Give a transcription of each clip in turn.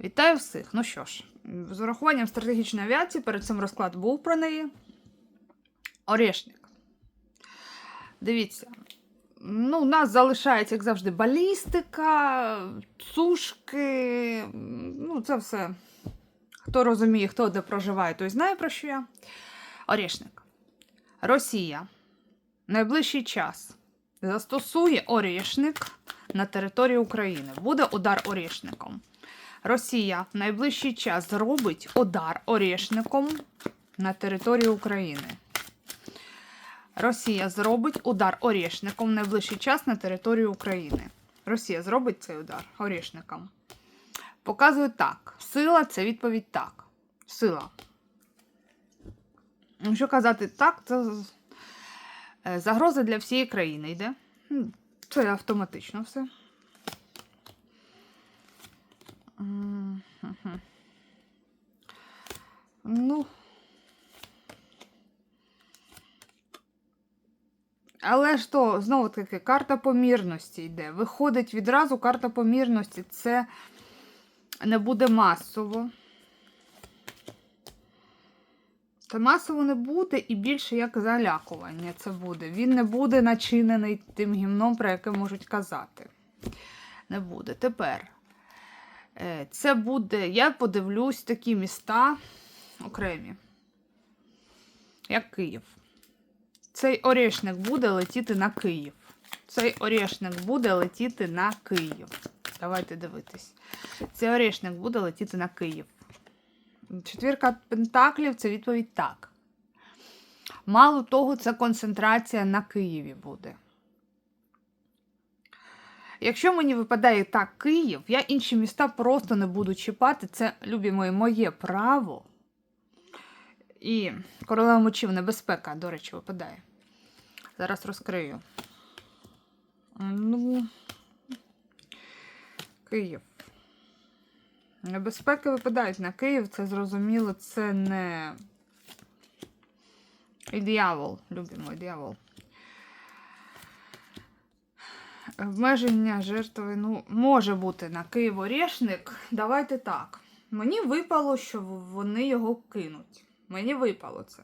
Вітаю всіх! Ну що ж, з урахуванням стратегічної авіації перед цим розклад був про неї. Орешник. Дивіться. Ну, у нас залишається, як завжди, балістика, сушки. Ну, це все. Хто розуміє, хто де проживає, той знає про що я. Орешник. Росія. Найближчий час застосує орешник на території України. Буде удар орешником. Росія в найближчий час зробить удар орешником на території України. Росія зробить удар орешником в найближчий час на території України. Росія зробить цей удар орешником. Показує так. Сила це відповідь так. Сила. Якщо казати так, це загроза для всієї країни йде. Це автоматично все. Ну. Але ж то, знову таки, карта помірності йде. Виходить відразу карта помірності. Це не буде масово. Це масово не буде і більше як залякування це буде. Він не буде начинений тим гімном, про яке можуть казати. Не буде. Тепер. Е, Це буде, я подивлюсь такі міста окремі, як Київ. Цей орешник буде летіти на Київ. Цей орешник буде летіти на Київ. Давайте дивитись. Цей орешник буде летіти на Київ. Четвірка пентаклів це відповідь так. Мало того, це концентрація на Києві буде. Якщо мені випадає так Київ, я інші міста просто не буду чіпати. Це, любі мої, моє право. І королева мочів небезпека, до речі, випадає. Зараз розкрию. Ну, Київ. Небезпеки випадають на Київ, це зрозуміло, це не. І диявол, любимо, диявол. Обмеження жертви, ну, може бути на Київ орешник. Давайте так. Мені випало, що вони його кинуть. Мені випало це.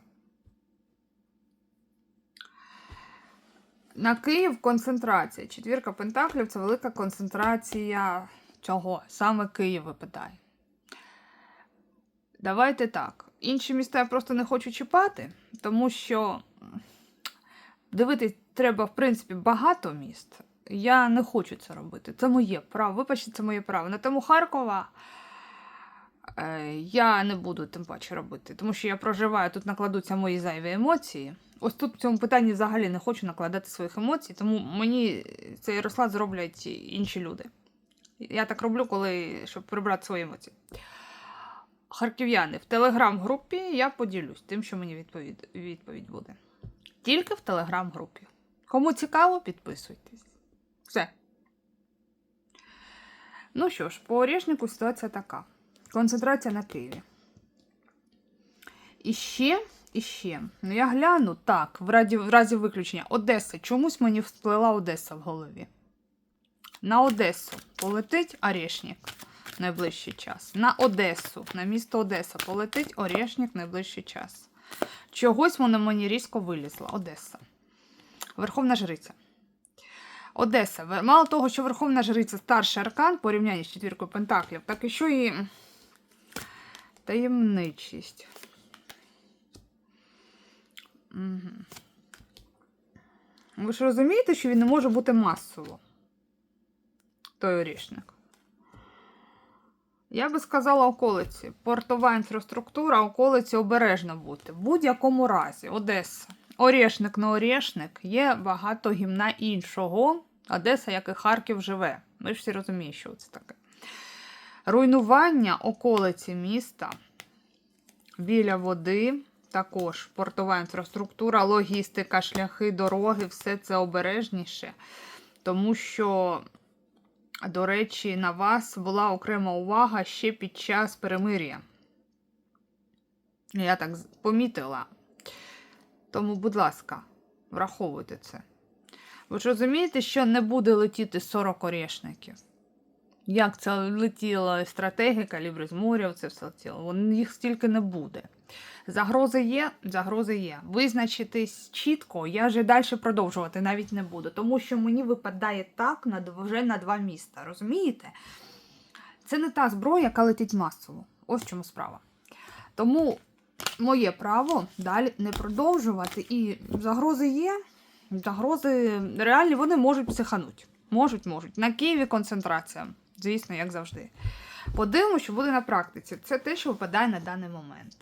На Київ концентрація. Четвірка пентаклів це велика концентрація чого? Саме Київ випадає. Давайте так. Інші міста я просто не хочу чіпати, тому що дивитись треба, в принципі, багато міст. Я не хочу це робити. Це моє право. Вибачте, це моє право. На тему Харкова е, я не буду тим паче робити, тому що я проживаю, тут накладуться мої зайві емоції. Ось тут в цьому питанні взагалі не хочу накладати своїх емоцій, тому мені цей розклад зроблять інші люди. Я так роблю, коли, щоб прибрати свої емоції. Харків'яни, в телеграм-групі я поділюсь тим, що мені відповідь, відповідь буде. Тільки в телеграм-групі. Кому цікаво, підписуйтесь. Все. Ну що ж, по Орішнику ситуація така. Концентрація на Києві. І ще, і ще. Ну, я гляну так, в разі, в разі виключення. Одеса. Чомусь мені всплила Одеса в голові. На Одесу полетить Орешник найближчий час. На Одесу, на місто Одеса полетить Орешник найближчий час. Чогось воно мені різко вилізло. Одеса. Верховна Жриця. Одеса. Мало того, що Верховна Жриця старший аркан в порівнянні з четвіркою Пентаклів, так і що і таємничість. Угу. Ви ж розумієте, що він не може бути масово? Той орішник. Я би сказала околиці. Портова інфраструктура, околиці обережно бути. В будь-якому разі, Одеса. Орішник на орішник є багато гімна іншого. Одеса, як і Харків, живе. Ми ж всі розуміємо, що це таке. Руйнування околиці міста біля води, також портова інфраструктура, логістика, шляхи, дороги, все це обережніше. Тому що, до речі, на вас була окрема увага ще під час перемир'я. Я так помітила. Тому, будь ласка, враховуйте це. Ви ж розумієте, що не буде летіти 40 орешників? як це летіла стратегія, калібри з моря, це все летіло. Їх стільки не буде. Загрози є, загрози є. Визначитись чітко, я вже далі продовжувати навіть не буду, тому що мені випадає так на, вже на два міста. Розумієте? Це не та зброя, яка летить масово. Ось в чому справа. Тому моє право далі не продовжувати. І загрози є. Загрози реальні, вони можуть психануть. Можуть, можуть. На Києві концентрація, звісно, як завжди. Подивимося, що буде на практиці. Це те, що випадає на даний момент.